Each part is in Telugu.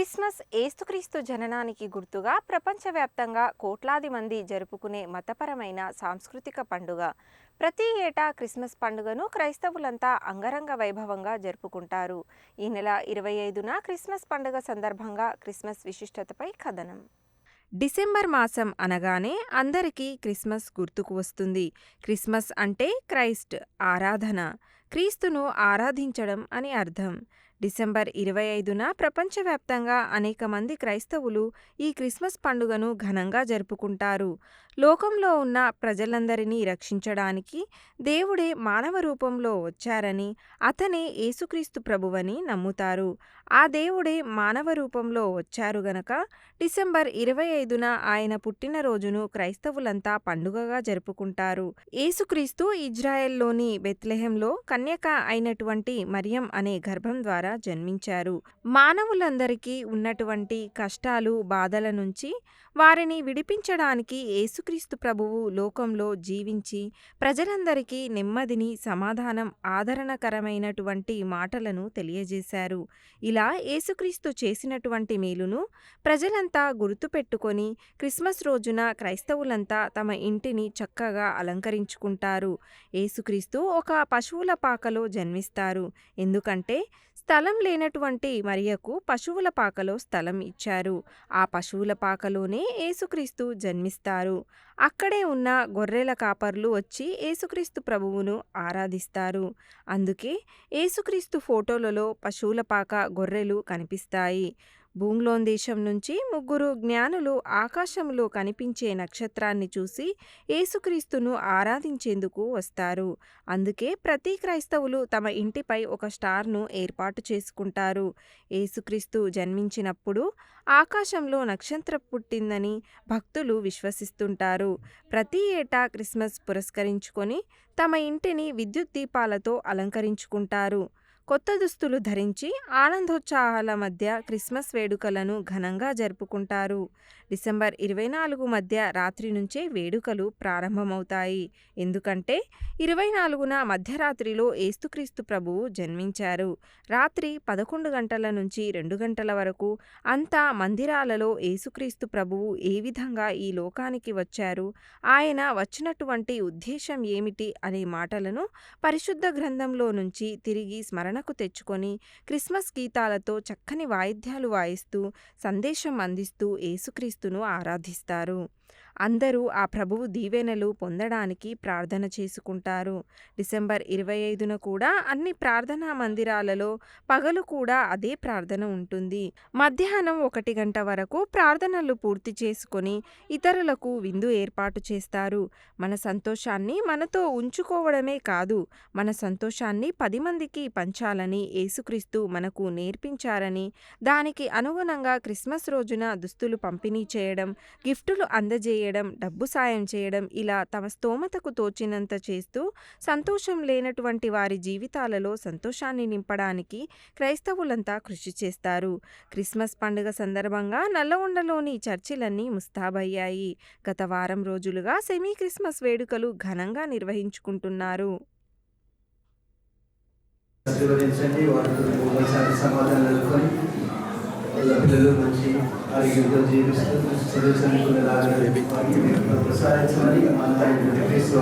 క్రిస్మస్ ఏస్తుక్రీస్తు జననానికి గుర్తుగా ప్రపంచవ్యాప్తంగా కోట్లాది మంది జరుపుకునే మతపరమైన సాంస్కృతిక పండుగ. ప్రతి ఏటా క్రిస్మస్ పండుగను క్రైస్తవులంతా అంగరంగ వైభవంగా జరుపుకుంటారు. ఈ నెల ఇరవై ఐదున క్రిస్మస్ పండుగ సందర్భంగా క్రిస్మస్ విశిష్టతపై కథనం. డిసెంబర్ మాసం అనగానే అందరికీ క్రిస్మస్ గుర్తుకు వస్తుంది. క్రిస్మస్ అంటే క్రైస్ట్ ఆరాధన. క్రీస్తును ఆరాధించడం అని అర్థం. డిసెంబర్ ఇరవై ఐదున ప్రపంచవ్యాప్తంగా అనేక మంది క్రైస్తవులు ఈ క్రిస్మస్ పండుగను ఘనంగా జరుపుకుంటారు. లోకంలో ఉన్న ప్రజలందరినీ రక్షించడానికి దేవుడే మానవ రూపంలో వచ్చారని అతనే యేసుక్రీస్తు ప్రభువని నమ్ముతారు. ఆ దేవుడే మానవ రూపంలో వచ్చారు గనక డిసెంబర్ ఇరవై ఐదున ఆయన పుట్టినరోజును క్రైస్తవులంతా పండుగగా జరుపుకుంటారు. యేసుక్రీస్తు ఇజ్రాయెల్లోని బెత్లెహెంలో కన్యక అయినటువంటి మరియం అనే గర్భం ద్వారా జన్మించారు. మానవులందరికీ ఉన్నటువంటి కష్టాలు బాధల నుంచి వారిని విడిపించడానికి యేసుక్రీస్తు ప్రభువు లోకంలో జీవించి ప్రజలందరికీ నెమ్మదిని సమాధానం ఆదరణకరమైనటువంటి మాటలను తెలియజేశారు. ఇలా యేసుక్రీస్తు చేసినటువంటి మేలును ప్రజలంతా గుర్తుపెట్టుకొని క్రిస్మస్ రోజున క్రైస్తవులంతా తమ ఇంటిని చక్కగా అలంకరించుకుంటారు. యేసుక్రీస్తు ఒక పశువుల పాకలో జన్మిస్తారు. ఎందుకంటే స్థల స్థలం లేనటువంటి మరియకు పశువుల పాకలో స్థలం ఇచ్చారు. ఆ పశువుల పాకలోనే యేసుక్రీస్తు జన్మిస్తారు. అక్కడే ఉన్న గొర్రెల కాపర్లు వచ్చి యేసుక్రీస్తు ప్రభువును ఆరాధిస్తారు. అందుకే యేసుక్రీస్తు ఫోటోలలో పశువుల పాక గొర్రెలు కనిపిస్తాయి. భూంగ్లోన్ దేశం నుంచి ముగ్గురు జ్ఞానులు ఆకాశంలో కనిపించే నక్షత్రాన్ని చూసి యేసుక్రీస్తును ఆరాధించేందుకు వస్తారు. అందుకే ప్రతి క్రైస్తవులు తమ ఇంటిపై ఒక స్టార్ను ఏర్పాటు చేసుకుంటారు. యేసుక్రీస్తు జన్మించినప్పుడు ఆకాశంలో నక్షత్రం పుట్టిందని భక్తులు విశ్వసిస్తుంటారు. ప్రతి ఏటా క్రిస్మస్ పురస్కరించుకొని తమ ఇంటిని విద్యుత్ దీపాలతో అలంకరించుకుంటారు. కొత్త దుస్తులు ధరించి ఆనందోత్సాహాల మధ్య క్రిస్మస్ వేడుకలను ఘనంగా జరుపుకుంటారు. డిసెంబర్ ఇరవై నాలుగు మధ్య రాత్రి నుంచే వేడుకలు ప్రారంభమవుతాయి. ఎందుకంటే ఇరవై నాలుగున మధ్యరాత్రిలో ఏస్తుక్రీస్తు ప్రభువు జన్మించారు. రాత్రి పదకొండు గంటల నుంచి రెండు గంటల వరకు అంతా మందిరాలలో ఏసుక్రీస్తు ప్రభువు ఏ విధంగా ఈ లోకానికి వచ్చారు ఆయన వచ్చినటువంటి ఉద్దేశం ఏమిటి అనే మాటలను పరిశుద్ధ గ్రంథంలో నుంచి తిరిగి స్మరణకు తెచ్చుకొని క్రిస్మస్ గీతాలతో చక్కని వాయిద్యాలు వాయిస్తూ సందేశం అందిస్తూ ఏసుక్రీస్తు క్రీస్తును ఆరాధిస్తారు. అందరూ ఆ ప్రభువు దీవెనలు పొందడానికి ప్రార్థన చేసుకుంటారు. డిసెంబర్ ఇరవై ఐదున కూడా అన్ని ప్రార్థనా మందిరాలలో పగలు కూడా అదే ప్రార్థన ఉంటుంది. మధ్యాహ్నం ఒకటి గంట వరకు ప్రార్థనలు పూర్తి చేసుకొని ఇతరులకు విందు ఏర్పాటు చేస్తారు. మన సంతోషాన్ని మనతో ఉంచుకోవడమే కాదు మన సంతోషాన్ని పది మందికి పంచాలని యేసుక్రీస్తు మనకు నేర్పించారని దానికి అనుగుణంగా క్రిస్మస్ రోజున దుస్తులు పంపిణీ చేయడం గిఫ్టులు అందజేయడం డబ్బు సాయం చేయడం ఇలా తమ స్తోమతకు తోచినంత చేస్తూ సంతోషం లేనటువంటి వారి జీవితాలలో సంతోషాన్ని నింపడానికి క్రైస్తవులంతా కృషి చేస్తారు. క్రిస్మస్ పండుగ సందర్భంగా నల్లగొండలోని చర్చిలన్నీ ముస్తాబయ్యాయి. గత వారం రోజులుగా సెమీ క్రిస్మస్ వేడుకలు ఘనంగా నిర్వహించుకుంటున్నారు. సమాధానం పిల్లలు మంచి ఆరోగ్యంతో జీవిస్తూ ప్రసాదించమని మా నాయకుడు క్రీస్తు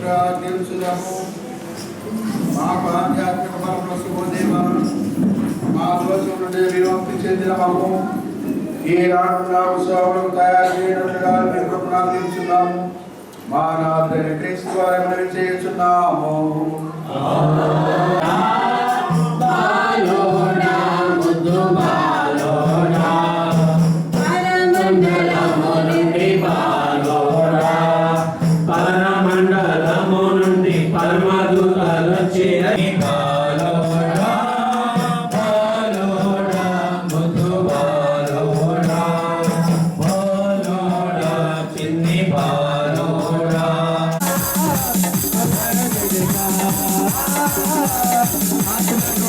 ప్రార్థించుదాము మా ఆధ్యాత్మిక పరమ మా నుండి విముక్తి చెందిన మాకు ఈ రానున్న ఉత్సవాలను తయారు చేయడం ప్రార్థించున్నాము. మా నాథని క్రీస్తు వారి మరి చేయుచున్నాము. పరమండలము నుండి పరమ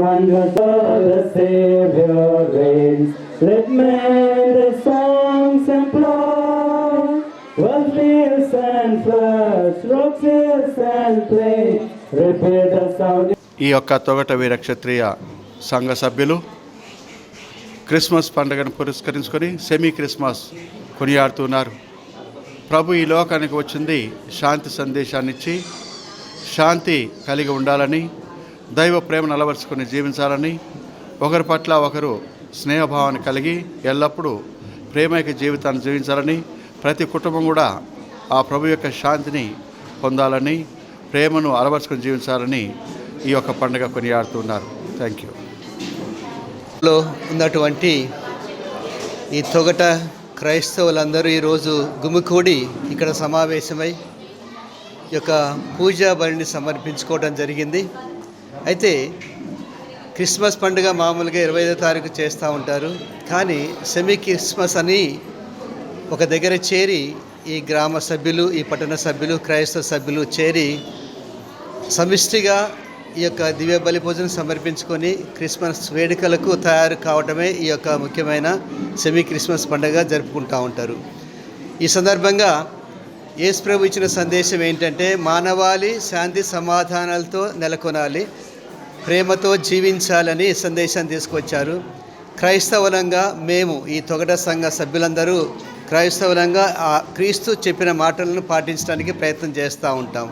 Wonders of the Savior reigns. Let men the songs employ, while fields and floods, rocks, hills and plains, repeat the sound. ఈ యొక్క తొగట వీరక్షత్రియ సంఘ సభ్యులు క్రిస్మస్ పండుగను పురస్కరించుకొని సెమీ క్రిస్మస్ కొనియాడుతున్నారు. ప్రభు ఈ లోకానికి వచ్చింది శాంతి సందేశాన్ని ఇచ్చి శాంతి కలిగి ఉండాలని దైవ ప్రేమను అలవరుచుకొని జీవించాలని ఒకరి పట్ల ఒకరు స్నేహభావాన్ని కలిగి ఎల్లప్పుడూ ప్రేమైక జీవితాన్ని జీవించాలని ప్రతి కుటుంబం కూడా ఆ ప్రభు యొక్క శాంతిని పొందాలని ప్రేమను అలవరుచుకొని జీవించాలని ఈ యొక్క పండుగ కొనియాడుతున్నారు. Thank you. లో ఉన్నటువంటి ఈ తొగట క్రైస్తవులందరూ ఈరోజు గుమికూడి ఇక్కడ సమావేశమై ఈ యొక్క పూజా బలిని సమర్పించుకోవడం జరిగింది. అయితే క్రిస్మస్ పండుగ మామూలుగా ఇరవై ఐదో తారీఖు చేస్తూ ఉంటారు. కానీ సెమీ క్రిస్మస్ అని ఒక దగ్గర చేరి ఈ గ్రామ సభ్యులు ఈ పట్టణ సభ్యులు క్రైస్తవ సభ్యులు చేరి సమిష్టిగా ఈ యొక్క దివ్య బలి పూజను సమర్పించుకొని క్రిస్మస్ వేడుకలకు తయారు కావటమే ఈ యొక్క ముఖ్యమైన సెమీ క్రిస్మస్ పండుగ జరుపుకుంటూ ఉంటారు. ఈ సందర్భంగా యేసు ప్రభు ఇచ్చిన సందేశం ఏంటంటే మానవాళి శాంతి సమాధానాలతో నెలకొనాలి ప్రేమతో జీవించాలని సందేశం సందేశాన్ని తీసుకొచ్చారు. క్రైస్తవులంగా మేము ఈ తొగట సంఘ సభ్యులందరూ క్రైస్తవులంగా ఆ క్రీస్తు చెప్పిన మాటలను పాటించడానికి ప్రయత్నం చేస్తూ ఉంటాం.